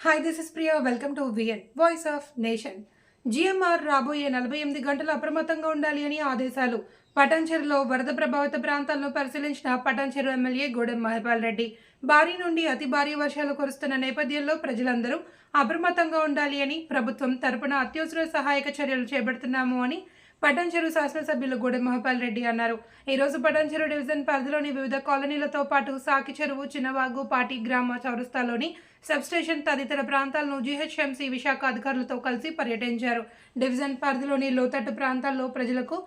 Hi this is Priya welcome to VN voice of nation GMR రాబోయే నలభై ఎనిమిది గంటలు అప్రమత్తంగా ఉండాలి అని ఆదేశాలు. పటాన్చెరులో వరద ప్రభావిత ప్రాంతాలను పరిశీలించిన పటాన్చెరు ఎమ్మెల్యే గూడెం మహిపాల్ రెడ్డి. భారీ నుండి అతి భారీ వర్షాలు కురుస్తున్న నేపథ్యంలో ప్రజలందరూ అప్రమత్తంగా ఉండాలి అని ప్రభుత్వం తరపున అత్యవసర సహాయక చర్యలు చేపడుతున్నాము అని పటాన్చెరు శాసనసభ్యులు గూడెం మహపాల్ రెడ్డి అన్నారు. ఈరోజు రోజు పటాన్చెరు డివిజన్ పరిధిలోని వివిధ కాలనీలతో పాటు సాకి చెరువు చిన్నవాగు పాటి గ్రామ చౌరస్తాలోని సబ్స్టేషన్ తదితర ప్రాంతాలను జీహెచ్ఎంసీ విశాఖ అధికారులతో కలిసి పర్యటించారు. డివిజన్ పరిధిలోని లోతట్టు ప్రాంతాల్లో ప్రజలకు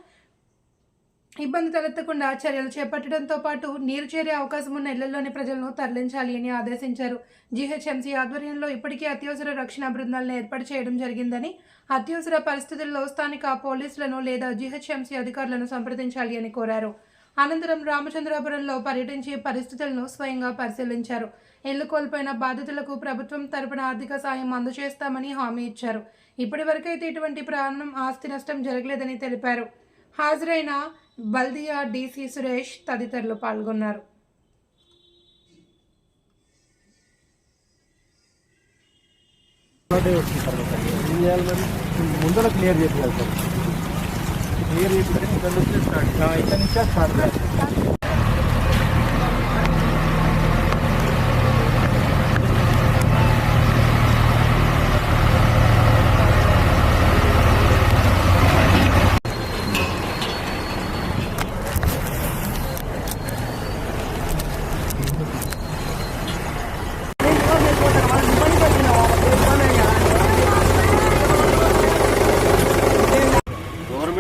ఇబ్బంది తలెత్తకుండా చర్యలు చేపట్టడంతో పాటు నీరు చేరే అవకాశం ఉన్న ఇళ్ళలోని ప్రజలను తరలించాలి అని ఆదేశించారు. జీహెచ్ఎంసీ ఆధ్వర్యంలో ఇప్పటికే అత్యవసర రక్షణ బృందాలను ఏర్పాటు చేయడం జరిగిందని అత్యవసర పరిస్థితుల్లో స్థానిక పోలీసులను లేదా జీహెచ్ఎంసీ అధికారులను సంప్రదించాలి అని కోరారు. అనంతరం రామచంద్రాపురంలో పర్యటించి పరిస్థితులను స్వయంగా పరిశీలించారు. ఇల్లు కోల్పోయిన బాధితులకు ప్రభుత్వం తరపున ఆర్థిక సాయం అందజేస్తామని హామీ ఇచ్చారు. ఇప్పటివరకైతే ఇటువంటి ప్రాణం ఆస్తి నష్టం జరగలేదని తెలిపారు. హాజరైన బల్దియా డీసీ సురేష్ తదితరులు పాల్గొన్నారు. ముందర క్లియర్ చేయాలి సార్. క్లియర్ చేసి ఇక్కడ నుంచి స్టార్ట్ ఇక్కడ నుంచే స్టార్ట్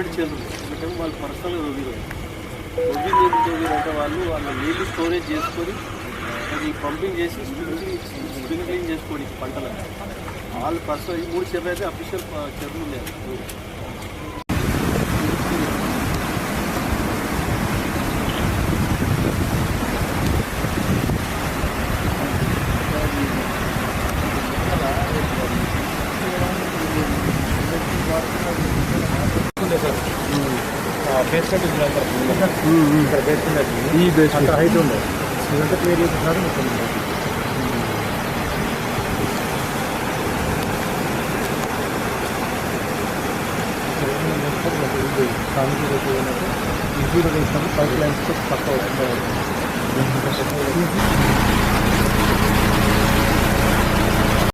ప్రైవేట్ చేతులు ఎందుకంటే వాళ్ళు పర్సనల్గా తవ్విరు తవ్వి నీళ్ళు తవ్విరంటే వాళ్ళు వాళ్ళ నీళ్ళు స్టోరేజ్ చేసుకొని అది పంపింగ్ చేసి స్ప్రింక్లింగ్ స్ప్రింక్లింగ్ చేసుకోండి పంటలకు వాళ్ళు పర్సనల్ ఈ మూడు చెరువు అయితే అఫీషియల్ చెరువులు ఉన్నాయి. బేస్మెంట్ ఇక్కడ బేస్మెంట్ ఈ బేస్మెంట్. హైట్ ఉండే. ఇదంతా క్లియర్ చేస్తున్నారు మొత్తం పైప్ లైన్స్ పక్క